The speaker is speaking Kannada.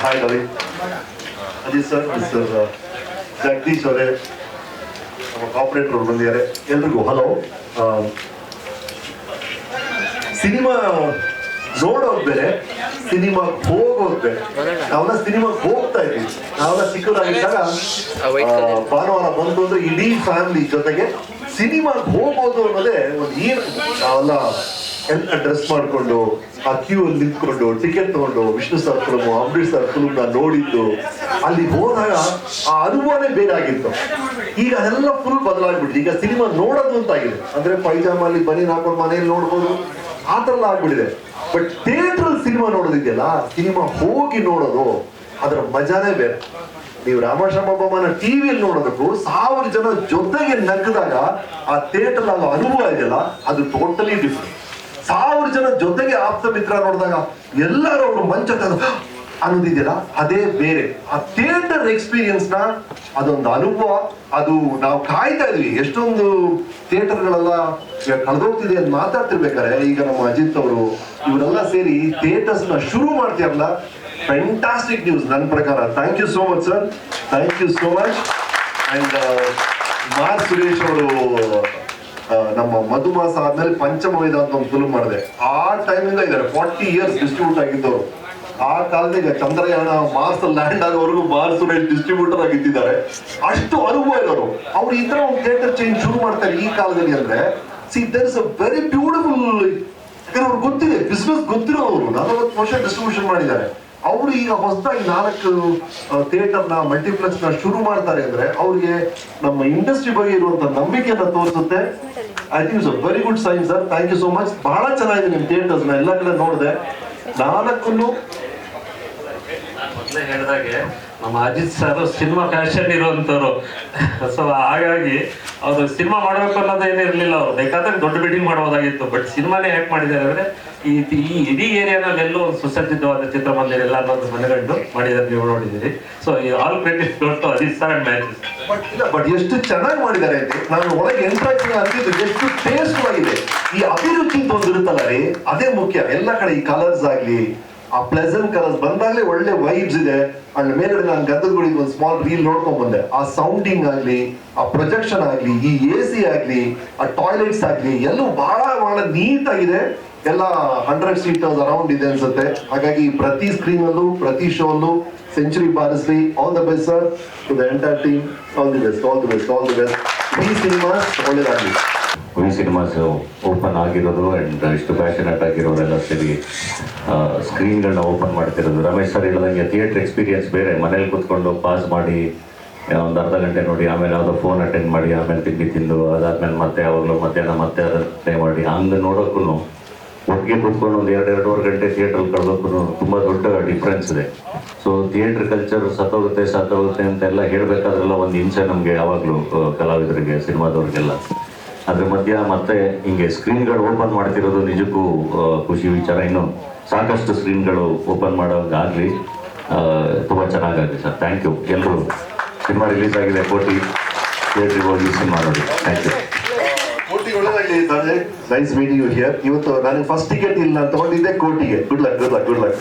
ಥ್ಯಾಂಕ್ ಅವಿ ಅಜಿತ್ ಸರ್ ಮಿಸ್ಟರ್ ಜಗದೀಶ್ ಅವರೇ ನಮ್ಮ ಕಾಪರೇಟರ್ ಅವರು ಬಂದಿದ್ದಾರೆ. ಎಲ್ರಿಗೂ ಹಲೋ ಸಿನಿಮಾ ನೋಡೋದು ಬೇರೆ ಸಿನಿಮಾ ಹೋಗೋದು ಬೇರೆ. ನಾವೆಲ್ಲ ಸಿನಿಮಾ ಹೋಗ್ತಾ ಇದ್ವಿ. ನಾವೆಲ್ಲ ಚಿಕ್ಕದಾಗಿದ್ದಾಗ ಭಾನುವಾರ ಬಂದು ಅಂದ್ರೆ ಇಡೀ ಫ್ಯಾಮಿಲಿ ಜೊತೆಗೆ ಸಿನಿಮಾಗೆ ಹೋಗೋದು ಅನ್ನೋದೇ ಒಂದು ಏನು ನಾವೆಲ್ಲ ಎಲ್ಲ ಡ್ರೆಸ್ ಮಾಡ್ಕೊಂಡು, ಆ ಕ್ಯೂ ಅಲ್ಲಿ ನಿಂತ್ಕೊಂಡು ಟಿಕೆಟ್ ತಗೊಂಡು, Vishnu sir film Ambareesh sir ನೋಡಿದ್ದು, ಅಲ್ಲಿ ಹೋದಾಗ ಆ ಅನುಭವನೇ ಬೇರೆ ಆಗಿತ್ತು. ಈಗ ಅದೆಲ್ಲ ಫುಲ್ ಬದಲಾಗ್ಬಿಟ್ಟಿದೆ ಈಗ ಸಿನಿಮಾ ನೋಡೋದು ಅಂತ ಆಗಿದೆ ಅಂದ್ರೆ ಪೈಜಾಮ ಅಲ್ಲಿ ಬನಿ ಹಾಕೊಂಡು ಮನೆಯಲ್ಲಿ ನೋಡ್ಬೋದು. ಆ ಥರ ಆಗ್ಬಿಟ್ಟಿದೆ. ಬಟ್ ಥಿಯೇಟರ್ ಸಿನಿಮಾ ನೋಡೋದಿದೆಯಲ್ಲ ಸಿನಿಮಾ ಹೋಗಿ ನೋಡೋದು, ಅದರ ಮಜಾನೇ ಬೇರೆ. ನೀವು ರಾಮಶ್ರಮ ಬೊಮ್ಮನ ಟಿವಿಯಲ್ಲಿ ನೋಡೋದಕ್ಕೂ ಸಾವಿರ ಜನ ಜೊತೆಗೆ ನಗ್ಗದಾಗ ಆ ಥಿಯೇಟರ್ ಆಗೋ ಅನುಭವ ಇದೆಯಲ್ಲ, ಅದು ಟೋಟಲಿ ಡಿಫ್ರೆಂಟ್ ಸಾವಿರ ಜನ ಜೊತೆಗೆ ಆಪ್ತ ಮಿತ್ರ ನೋಡಿದಾಗ ಎಲ್ಲರೂ ಅವರು ಮಂಚ ಅನ್ನೋದಿದೆಯಲ್ಲ, ಅದೇ ಬೇರೆ. ಆ ಥಿಯೇಟರ್ ಎಕ್ಸ್ಪೀರಿಯನ್ಸ್ನ ಅದೊಂದು ಅನುಭವ. ಅದು ನಾವು ಕಾಯ್ತಾ ಇದ್ವಿ. ಎಷ್ಟೊಂದು ಥಿಯೇಟರ್ಗಳೆಲ್ಲ ಕಳೆದೋಗ್ತಿದೆ ಅಂತ ಮಾತಾಡ್ತಿರ್ಬೇಕಾರೆ ಈಗ ನಮ್ಮ ಅಜಿತ್ ಅವರು ಇವರೆಲ್ಲ ಸೇರಿ ಥಿಯೇಟರ್ಸ್ನ ಶುರು ಮಾಡ್ತೀರಲ್ಲ ಫ್ಯಾಂಟಾಸ್ಟಿಕ್ ನ್ಯೂಸ್ ನನ್ನ ಪ್ರಕಾರ. Thank you so much sir thank you so much and Mr Suresh ಅವರು ನಮ್ಮ ಮಧುಮಾಸ ಆದ್ಮೇಲೆ ಪಂಚಮವೇದ ಅಂತ ಒಂದು ಫಿಲ್ಮ್ ಮಾಡಿದೆ. ಆ ಟೈಮಿಂದ ಇದ್ದಾರೆ. ಫಾರ್ಟಿ ಇಯರ್ಸ್ ಡಿಸ್ಟ್ರಿಬ್ಯೂಟ್ ಆಗಿದ್ದವರು. ಆ ಕಾಲದಾಗ ಚಂದ್ರಯಾನ ಮಾರ್ಸ್ ಲ್ಯಾಂಡ್ ಆಗೋವರೆಗೂ ಮಾರ್ಸ್ ಡಿಸ್ಟ್ರಿಬ್ಯೂಟರ್ ಆಗಿದ್ದಾರೆ ಅಷ್ಟು ಅನುಭವ ಇರೋರು. ಅವ್ರು ಈ ತರ ಒಂದು ಥಿಯೇಟರ್ ಚೇಂಜ್ ಶುರು ಮಾಡ್ತಾರೆ ಈ ಕಾಲದಲ್ಲಿ ಅಂದ್ರೆ see there is a very beautiful ಯಾಕಂದ್ರೆ ಅವ್ರು ಗೊತ್ತಿದೆ ಬಿಸ್ನೆಸ್ ಗೊತ್ತಿರೋ ಅವರು ನಲವತ್ತು ವರ್ಷ ಡಿಸ್ಟ್ರಿಬ್ಯೂಷನ್ ಮಾಡಿದ್ದಾರೆ. ಅವರು ಈಗ ಹೊಸದಾಗಿ ನಾಲ್ಕು ಥಿಯೇಟರ್ನ ಮಲ್ಟಿಪ್ಲೆಕ್ಸ್ನ ಶುರು ಮಾಡ್ತಾರೆ ಅಂದ್ರೆ, ಅವ್ರಿಗೆ ನಮ್ಮ ಇಂಡಸ್ಟ್ರಿ ಬಗ್ಗೆ ಇರುವಂತ ನಂಬಿಕೆಯನ್ನ ತೋರಿಸುತ್ತೆ. I think it's very good sign sir thank you so much ಬಹಳ ಚೆನ್ನಾಗಿದೆ ನಿಮ್ಮ ನ, ಎಲ್ಲ ಕಡೆ ನೋಡಿದೆ. ನಾಲ್ಕನ್ನು ಮೊದಲೇ ಹೇಳಿದಾಗೆ ನಮ್ಮ ಅಜಿತ್ ಸರ್ ಸಿನಿಮಾ ಫ್ಯಾಷನ್ ಇರುವಂತವ್ರು. ಸೊ ಹಾಗಾಗಿ ಅವರು ಸಿನಿಮಾ ಮಾಡಬೇಕು ಅನ್ನೋದು ಏನಿರಲಿಲ್ಲ ಅವ್ರು. ಬೇಕಾದ್ರೆ ದೊಡ್ಡ ಬಿಲ್ಡಿಂಗ್ ಮಾಡಬಹುದಾಗಿತ್ತು ಬಟ್ ಸಿನಿಮಾನೇ ಹ್ಯಾಕ್ ಮಾಡಿದ್ದಾರೆ ಅಂದರೆ ಈ ಈ ಇಡೀ ಏರಿಯಾದಲ್ಲೆಲ್ಲೂ ಸುಸಜ್ಜಿತವಾದ ಚಿತ್ರಮಂದಿರ ಎಲ್ಲ ಅನ್ನೋದು ಮನೆಗಂಡು ಮಾಡಿದ್ದಾರೆ ನೀವು ನೋಡಿದ್ದೀರಿ. ಸೊ ಈ all credit to Ajith sir and matches but ಇಲ್ಲ ಬಟ್ ಎಷ್ಟು ಚೆನ್ನಾಗಿ ಮಾಡಿದ್ದಾರೆ ನಾನು ಒಳಗೆ ಎಂಟ್ರಾಕ್ಟಿಂಗ್ ಅಂತಿದ್ದು ಎಷ್ಟು ಟೇಸ್ಟ್ ಆಗಿದೆ. ಈ ಅಭಿರುಚಿ ಒಂದು ಇರುತ್ತಲ್ಲ ರೀ, ಅದೇ ಮುಖ್ಯ. ಎಲ್ಲ ಕಡೆ ಈ ಕಲರ್ಸ್ ಆಗ್ಲಿ ಆ ಪ್ಲೆಸೆಂಟ್ ಕಲರ್ಸ್ ಬಂದಾಗಲೇ ಒಳ್ಳೆ ವೈಬ್ಸ್ ಇದೆ. ಅಂಡ್ ಮೇಲ್ಗಡೆ ನಾನು ಗದ್ದಗುಡಿಗೆ ಒಂದು ಸ್ಮಾಲ್ ರೀಲ್ ನೋಡ್ಕೊಂಡ್ ಬಂದೆ. ಆ ಸೌಂಡಿಂಗ್ ಆಗ್ಲಿ, ಆ ಪ್ರೊಜೆಕ್ಷನ್ ಆಗ್ಲಿ, ಈ ಎ ಸಿ ಆಗ್ಲಿ, ಆ ಟಾಯ್ಲೆಟ್ಸ್ ಆಗ್ಲಿ, ಎಲ್ಲೂ ಬಹಳ ಬಹಳ ನೀಟ್ ಆಗಿದೆ ಎಲ್ಲ ಹಂಡ್ರೆಡ್ ಸೀಟರ್ಸ್ ಅರೌಂಡ್ ಇದೆ ಅನ್ಸುತ್ತೆ. ಹಾಗಾಗಿ ಪ್ರತಿ ಸ್ಕ್ರೀನ್ ಅಲ್ಲೂ, ಪ್ರತಿ ಶೋ ಅಲ್ಲೂ century ಬಾರಿಸ್ಲಿ all the best sir to the entire team all the best all the best all the best ಈ ಸಿನಿಮಾ ಒಳ್ಳೇದಾಗಲಿ. ವಿ ಸಿನಿಮಾಸ್ ಓಪನ್ ಆಗಿರೋದು ಆ್ಯಂಡ್ ಇಷ್ಟು ಪ್ಯಾಷನೇಟ್ ಆಗಿರೋರೆಲ್ಲ ಸೇರಿ ಸ್ಕ್ರೀನ್ಗಳನ್ನ ಓಪನ್ ಮಾಡ್ತಿರೋದು. ರಮೇಶ್ ಸರ್ ಹೇಳ್ದಂಗೆ ಥಿಯೇಟರ್ ಎಕ್ಸ್ಪೀರಿಯನ್ಸ್ ಬೇರೆ. ಮನೇಲಿ ಕೂತ್ಕೊಂಡು ಪಾಸ್ ಮಾಡಿ ಒಂದು ಅರ್ಧ ಗಂಟೆ ನೋಡಿ, ಆಮೇಲೆ ಯಾವುದೋ ಫೋನ್ ಅಟೆಂಡ್ ಮಾಡಿ, ಆಮೇಲೆ ತಿಂಡಿ ತಿಂದು, ಅದಾದ್ಮೇಲೆ ಮತ್ತೆ ಯಾವಾಗಲೂ ಮಧ್ಯಾಹ್ನ ಮತ್ತೆ ಅದನ್ನ ಮಾಡಿ. ಹಂಗೆ ನೋಡೋಕ್ಕೂ ಒಟ್ಟಿಗೆ ಕೂತ್ಕೊಂಡು ಒಂದು ಎರಡು ಎರಡೂವರೆ ಗಂಟೆ ಥಿಯೇಟ್ರಲ್ಲಿ ಕಳೆದೋಕ್ಕೂ ತುಂಬ ದೊಡ್ಡ ಡಿಫ್ರೆನ್ಸ್ ಇದೆ. ಸೊ ಥಿಯೇಟ್ರ್ ಕಲ್ಚರ್ ಸತ್ತೋಗುತ್ತೆ ಸತ್ತೋಗುತ್ತೆ ಅಂತೆಲ್ಲ ಹೇಳಬೇಕಾದ್ರೆಲ್ಲ ಒಂದು ಹಿಂಸೆ ನಮಗೆ ಯಾವಾಗಲೂ ಕಲಾವಿದರಿಗೆ, ಸಿನಿಮಾದವ್ರಿಗೆಲ್ಲ. ಅದ್ರ ಮಧ್ಯ ಮತ್ತೆ ಹಿಂಗೆ ಸ್ಕ್ರೀನ್ಗಳು ಓಪನ್ ಮಾಡ್ತಿರೋದು ನಿಜಕ್ಕೂ ಖುಷಿ ವಿಚಾರ. ಇನ್ನು ಸಾಕಷ್ಟು ಸ್ಕ್ರೀನ್ಗಳು ಓಪನ್ ಮಾಡೋದಾಗ್ಲಿ ತುಂಬ ಚೆನ್ನಾಗಾಗಲಿ ಸರ್. ಥ್ಯಾಂಕ್ ಯು ಎಲ್ಲರೂ ಸಿನಿಮಾ ರಿಲೀಸ್ ಆಗಿದೆ. ಕೋಟಿ ಥಿಯೇಟ್ರಿಗೆ ಹೋಗಿ ಸಿನಿಮಾ ನೋಡಿ. Thank you nice meeting here ಇವತ್ತು ನನಗೆ ಫಸ್ಟ್ ಟಿಕೆಟ್ ಇಲ್ಲ ತಗೊಂಡಿದ್ದೆ, ಕೋಟಿಗೆ. Good luck good luck good luck